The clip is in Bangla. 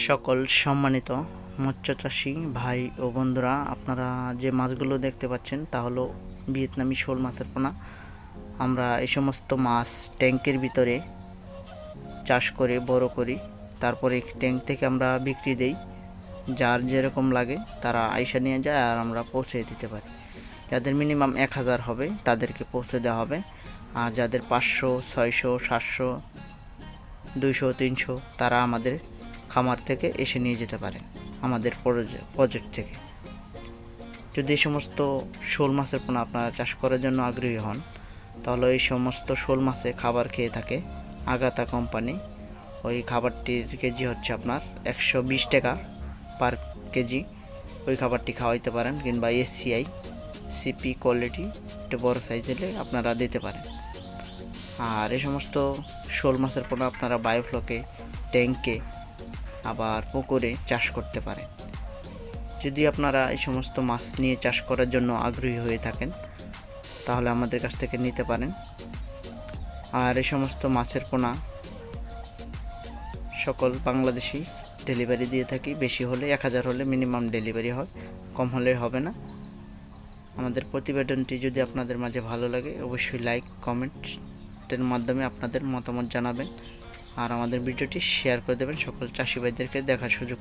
সকল সম্মানিত মৎস্য চাষি ভাই ও বন্ধুরা, আপনারা যে মাছগুলো দেখতে পাচ্ছেন তা হলো ভিয়েতনামি শোল মাছের পোনা। আমরা এই সমস্ত মাছ ট্যাঙ্কের ভিতরে চাষ করে, বড় করি। তারপরে ট্যাঙ্ক থেকে আমরা বিক্রি দেই। যার যেরকম লাগে তারা আইসা নিয়ে যায় আর আমরা পৌঁছে দিতে পারি। যাদের মিনিমাম এক হাজার হবে তাদেরকে পৌঁছে দেওয়া হবে। আর যাদের পাঁচশো, ছয়শো, সাতশো, দুইশো, তিনশো তারা আমাদের খামার থেকে এসে নিয়ে যেতে পারেন আমাদের প্রজেক্ট থেকে। যদি এই সমস্ত শোল মাছের পোনা আপনারা চাষ করার জন্য আগ্রহী হন, তাহলে এই সমস্ত শোল মাছে খাবার খেয়ে থাকে আগাতা কোম্পানি। ওই খাবারটির কেজি হচ্ছে আপনার একশো বিশ টাকা পার কেজি। ওই খাবারটি খাওয়াইতে পারেন কিংবা এসিআই সিপি কোয়ালিটি, একটু বড় সাইজ হলে আপনারা দিতে পারেন। আর এই সমস্ত শোল মাছের পোনা আপনারা বায়োফ্লকে ট্যাঙ্কে আবার পুকুরে চাষ করতে পারেন। যদি আপনারা এই সমস্ত মাছ নিয়ে চাষ করার জন্য আগ্রহী হয়ে থাকেন, তাহলে আমাদের কাছ থেকে নিতে পারেন। আর এই সমস্ত মাছের পোনা সকল বাংলাদেশি ডেলিভারি দিয়ে থাকি। বেশি হলে এক হাজার হলে মিনিমাম ডেলিভারি হয়, কম হলে হবে না। আমাদের প্রতিবেদনটি যদি আপনাদের মাঝে ভালো লাগে, অবশ্যই লাইক কমেন্টের মাধ্যমে আপনাদের মতামত জানাবেন। আর আমাদের ভিডিওটি শেয়ার করে দেবেন সকল চাষি ভাইদেরকে দেখার সুযোগ